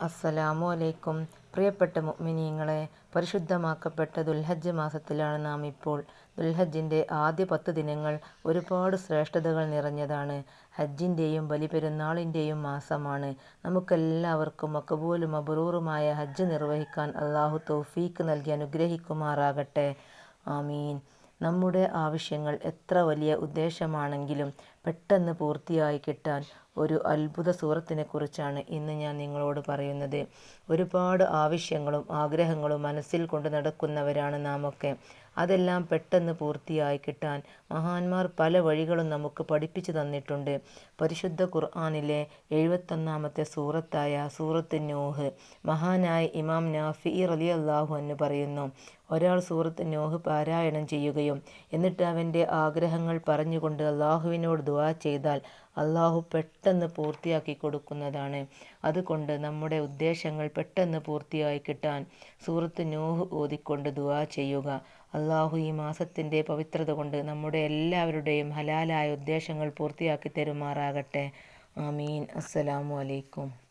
അസ്സലാമു അലൈക്കും. പ്രിയപ്പെട്ട മുഅ്മിനീങ്ങളെ പരിശുദ്ധമാക്കപ്പെട്ട ദുൽഹജ്ജ് മാസത്തിലാണ് നാം ഇപ്പോൾ ദുൽഹജ്ജിന്റെ ആദ്യ പത്ത് ദിനങ്ങൾ ഒരുപാട് ശ്രേഷ്ഠതകൾ നിറഞ്ഞതാണ്. ഹജ്ജിന്റെയും ബലിപെരുന്നാളിന്റെയും മാസമാണ്. നമുക്കെല്ലാവർക്കും മക്കബൂലും മബ്രൂറുമായ ഹജ്ജ് നിർവഹിക്കാൻ അള്ളാഹു തൗഫീക്ക് നൽകി അനുഗ്രഹിക്കുമാറാകട്ടെ. ആമീൻ. നമ്മുടെ ആവശ്യങ്ങൾ എത്ര വലിയ ഉദ്ദേശമാണെങ്കിലും പെട്ടെന്ന് പൂർത്തിയായി കിട്ടാൻ ഒരു അത്ഭുത സൂറത്തിനെക്കുറിച്ചാണ് ഇന്ന് ഞാൻ നിങ്ങളോട് പറയുന്നത്. ഒരുപാട് ആവശ്യങ്ങളും ആഗ്രഹങ്ങളും മനസ്സിൽ കൊണ്ട് നടക്കുന്നവരാണ് നാമൊക്കെ. അതെല്ലാം പെട്ടെന്ന് പൂർത്തിയായി കിട്ടാൻ മഹാന്മാർ പല വഴികളും നമുക്ക് പഠിപ്പിച്ചു തന്നിട്ടുണ്ട്. പരിശുദ്ധ ഖുർആാനിലെ എഴുപത്തൊന്നാമത്തെ സൂറത്തായ സൂറത്ത് നോഹ് മഹാനായ ഇമാം നാഫി റലി അള്ളാഹു എന്ന് പറയുന്നു ഒരാൾ സൂറത്ത് നോഹ് പാരായണം ചെയ്യുകയും എന്നിട്ട് അവന്റെ ആഗ്രഹങ്ങൾ പറഞ്ഞുകൊണ്ട് അള്ളാഹുവിനോട് ദുവാ ചെയ്താൽ അള്ളാഹു പെട്ടെന്ന് പൂർത്തിയാക്കി കൊടുക്കുന്നതാണ്. അതുകൊണ്ട് നമ്മുടെ ഉദ്ദേശങ്ങൾ പെട്ടെന്ന് പൂർത്തിയായി കിട്ടാൻ സൂറത്ത് നോഹ് ഓതിക്കൊണ്ട് ദുവാ ചെയ്യുക. അള്ളാഹു ഈ മാസത്തിന്റെ പവിത്രത കൊണ്ട് നമ്മുടെ എല്ലാവരുടെയും ഹലാലായ ഉദ്ദേശങ്ങൾ പൂർത്തിയാക്കി തരുമാറാകട്ടെ. ആമീൻ. അസ്സലാമു അലൈക്കും.